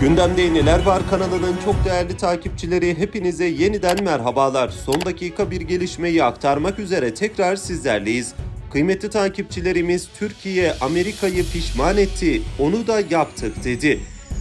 Gündemde Neler Var kanalının çok değerli takipçileri hepinize yeniden merhabalar. Son dakika bir gelişmeyi aktarmak üzere tekrar sizlerleyiz. Kıymetli takipçilerimiz Türkiye Amerika'yı pişman etti, onu da yaptık dedi.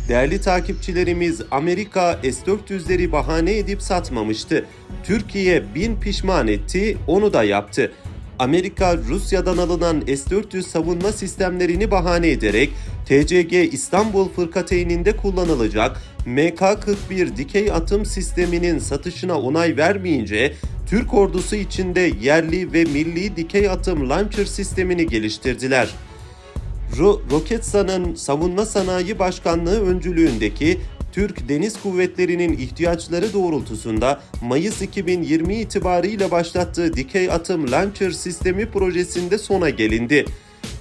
Değerli takipçilerimiz Amerika S-400'leri bahane edip satmamıştı. Türkiye bin pişman etti, onu da yaptı. Amerika Rusya'dan alınan S-400 savunma sistemlerini bahane ederek TCG İstanbul fırkateyninde kullanılacak MK-41 dikey atım sisteminin satışına onay vermeyince Türk ordusu içinde yerli ve milli dikey atım launcher sistemini geliştirdiler. Ro- Roketsan'ın Savunma Sanayi Başkanlığı öncülüğündeki Türk Deniz Kuvvetleri'nin ihtiyaçları doğrultusunda Mayıs 2020 itibarıyla başlattığı dikey atım launcher sistemi projesinde sona gelindi.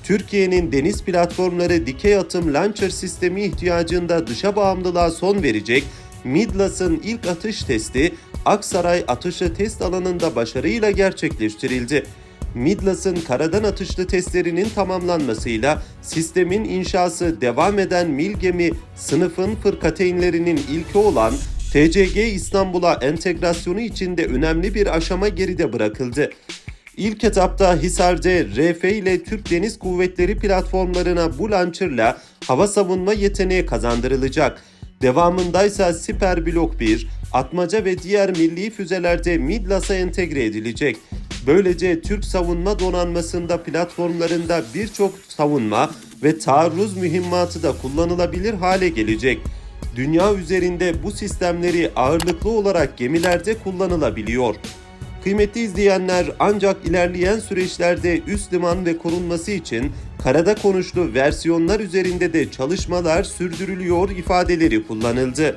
Türkiye'nin deniz platformları dikey atım launcher sistemi ihtiyacında dışa bağımlılığa son verecek Midlas'ın ilk atış testi Aksaray Atışı Test Alanı'nda başarıyla gerçekleştirildi. Midlas'ın karadan atışlı testlerinin tamamlanmasıyla sistemin inşası devam eden Mil gemi sınıfın fırkateynlerinin ilki olan TCG İstanbul'a entegrasyonu içinde önemli bir aşama geride bırakıldı. İlk etapta Hisar'da RF ile Türk Deniz Kuvvetleri platformlarına bu launcherla hava savunma yeteneği kazandırılacak. Devamındaysa Siper Blok 1, Atmaca ve diğer milli füzelerde Midlas'a entegre edilecek. Böylece Türk savunma donanmasında platformlarında birçok savunma ve taarruz mühimmatı da kullanılabilir hale gelecek. Dünya üzerinde bu sistemleri ağırlıklı olarak gemilerde kullanılabiliyor. Kıymetli izleyenler ancak ilerleyen süreçlerde üst liman ve korunması için karada konuşlu versiyonlar üzerinde de çalışmalar sürdürülüyor ifadeleri kullanıldı.